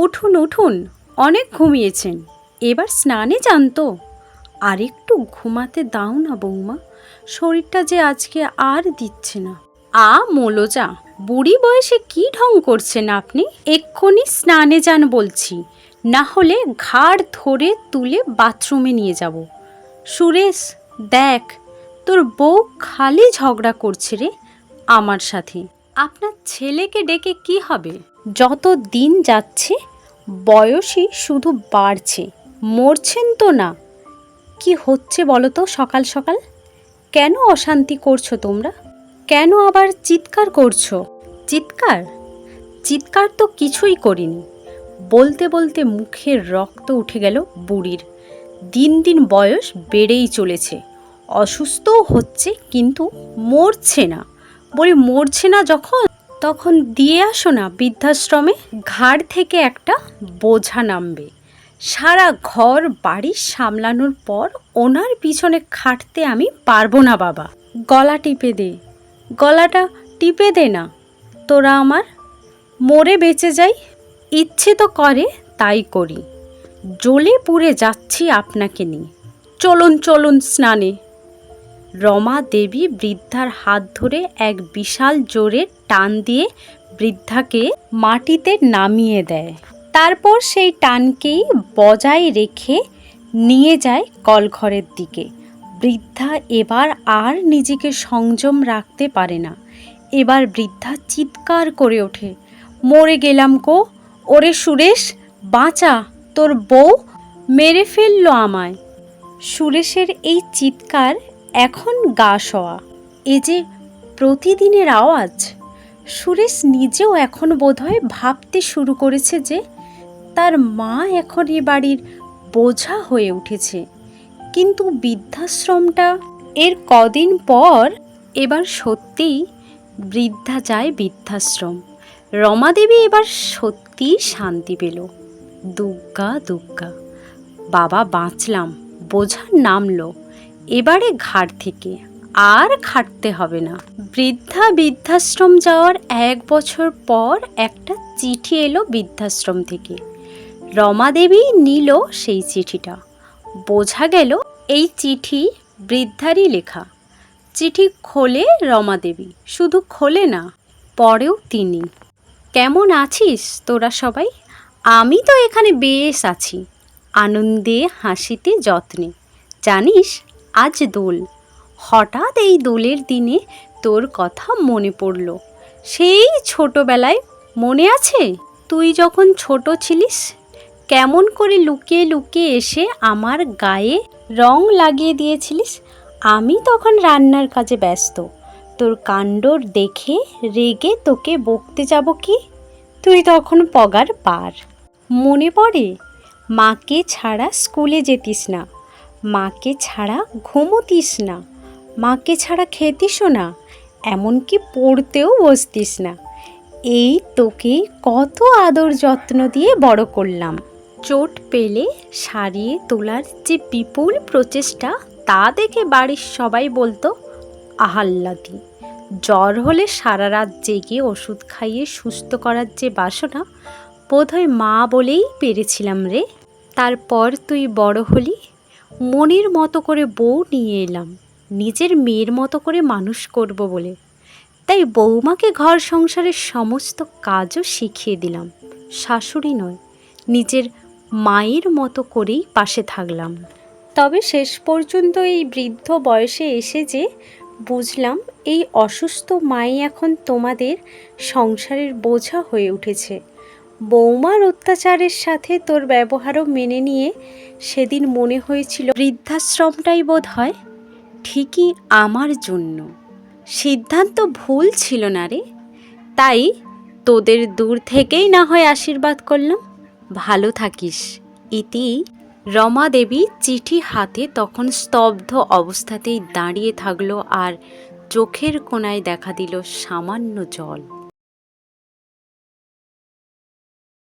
উঠুন উঠুন, অনেক ঘুমিয়েছেন। এবার স্নানে যান তো। আর একটু ঘুমাতে দাও না বৌমা, শরীরটা যে আজকে আর দিচ্ছে না। আ, মোলোজা, বুড়ি বয়সে কি ঢং করছেন আপনি? এক্ষুনি স্নানে যান বলছি। না হলে ঘাড় ধরে তুলে বাথরুমে নিয়ে যাব। সুরেশ, দেখ, তোর বউ খালি ঝগড়া করছে রে আমার সাথে। আপনার ছেলেকে ডেকে কি হবে? যত দিন যাচ্ছে বয়সই শুধু বাড়ছে, মরছেন তো না। কি হচ্ছে বলো তো সকাল সকাল? কেন অশান্তি করছ তোমরা? কেন আবার চিৎকার করছ? চিৎকার? চিৎকার তো কিছুই করিনি। বলতে বলতে মুখের রক্ত উঠে গেল বুড়ির। দিন দিন বয়স বেড়েই চলেছে। অসুস্থও হচ্ছে কিন্তু মরছে না। বলি মরছে না যখন? তখন দিয়ে আসো না, বৃদ্ধাশ্রমে ঘাড় থেকে একটা বোঝা নামবে। সারা ঘর বাড়ি সামলানোর পর ওনার পিছনে খাটতে আমি পারব না, বাবা। গলা টিপে দে। গলাটা টিপে দে না। তোরা আমার মরে বেঁচে যাই, ইচ্ছে তো করে তাই করি। জ্বলে পুড়ে যাচ্ছি আপনাকে নিয়ে। চলুন চলুন স্নানে। রমা দেবী বৃদ্ধার হাত ধরে এক বিশাল জোরে টান দিয়ে বৃদ্ধাকে মাটিতে নামিয়ে দেয়। তারপর সেই টানকেই বজায় রেখে নিয়ে যায় কলঘরের দিকে। বৃদ্ধা এবার আর নিজেকে সংযম রাখতে পারে না। এবার বৃদ্ধা চিৎকার করে ওঠে, মরে গেলাম কো, ওরে সুরেশ, বাঁচা, তোর বউ মেরে ফেলল আমায়। সুরেশের এই চিৎকার এখন গা শোয়া। এ যে প্রতিদিনের আওয়াজ, সুরেশ নিজেও এখন বোধহয় ভাবতে শুরু করেছে যে তার মা এখন এ বাড়ির বোঝা হয়ে উঠেছে। কিন্তু বৃদ্ধাশ্রমটা এর কদিন পর এবার সত্যিই বৃদ্ধা যায় বৃদ্ধাশ্রম। রমাদেবী এবার সত্যিই শান্তি পেল। দুগ্গা দুগ্গা, বাবা বাঁচলাম বোঝা নামলো এবারে ঘাট থেকে। আর খাটতে হবে না। বৃদ্ধা বৃদ্ধাশ্রম যাওয়ার এক বছর পর একটা চিঠি এলো বৃদ্ধাশ্রম থেকে। রমাদেবী নিল সেই চিঠিটা। বোঝা গেল এই চিঠি বৃদ্ধারই লেখা। চিঠি খোলে রমাদেবী শুধু খোলে না, পরেও তিনি। কেমন আছিস তোরা সবাই? আমি তো এখানে বেশ আছি। আনন্দে, হাসিতে যত্নে। জানিস আজ দোল হঠাৎ এই দোলের দিনে তোর কথা মনে পড়ল। সেই ছোটবেলায় মনে আছে? তুই যখন ছোট ছিলিস, কেমন করে লুকিয়ে লুকিয়ে এসে আমার গায়ে রং লাগিয়ে দিয়েছিলিস? আমি তখন রান্নার কাজে ব্যস্ত। তোর কাণ্ডর দেখে রেগে তোকে বকতে যাব কি? তুই তখন পগার পার। মনে পড়ে, মাকে ছাড়া স্কুলে যেতিস না। মাকে ছাড়া ঘুমোতিস না। মাকে ছাড়া খেতিসও না, এমনকি পড়তেও বসতিস না। এই তোকে কত আদর যত্ন দিয়ে বড় করলাম। চোট পেলে সারিয়ে তোলার যে বিপুল প্রচেষ্টা, তা দেখে বাড়ির সবাই বলতো, আহাল্লাদি, জ্বর হলে সারা রাত জেগে ওষুধ খাইয়ে সুস্থ করার যে বাসনা, বোধহয় মা বলেই পেরেছিলাম রে। তারপর তুই বড় হলি মনের মতো করে বউ নিয়ে এলাম। নিজের মেয়ের মতো করে মানুষ করব বলে। তাই বৌমাকে ঘর সংসারের সমস্ত কাজও শিখিয়ে দিলাম। শাশুড়ি নয়, নিজের মায়ের মতো করেই পাশে থাকলাম। তবে শেষ পর্যন্ত এই বৃদ্ধ বয়সে এসে যে বুঝলাম, এই অসুস্থ মাই এখন তোমাদের সংসারের বোঝা হয়ে উঠেছে। বৌমার অত্যাচারের সাথে তোর ব্যবহারও মেনে নিয়ে সেদিন মনে হয়েছিল বৃদ্ধাশ্রমটাই বোধ হয় ঠিকই আমার জন্য। সিদ্ধান্ত ভুল ছিল না রে। তাই তোদের দূর থেকেই না হয় আশীর্বাদ করলাম। ভালো থাকিস। ইতি রমা দেবী চিঠি হাতে তখন স্তব্ধ অবস্থাতেই দাঁড়িয়ে থাকল আর চোখের কোনায় দেখা দিল সামান্য জল।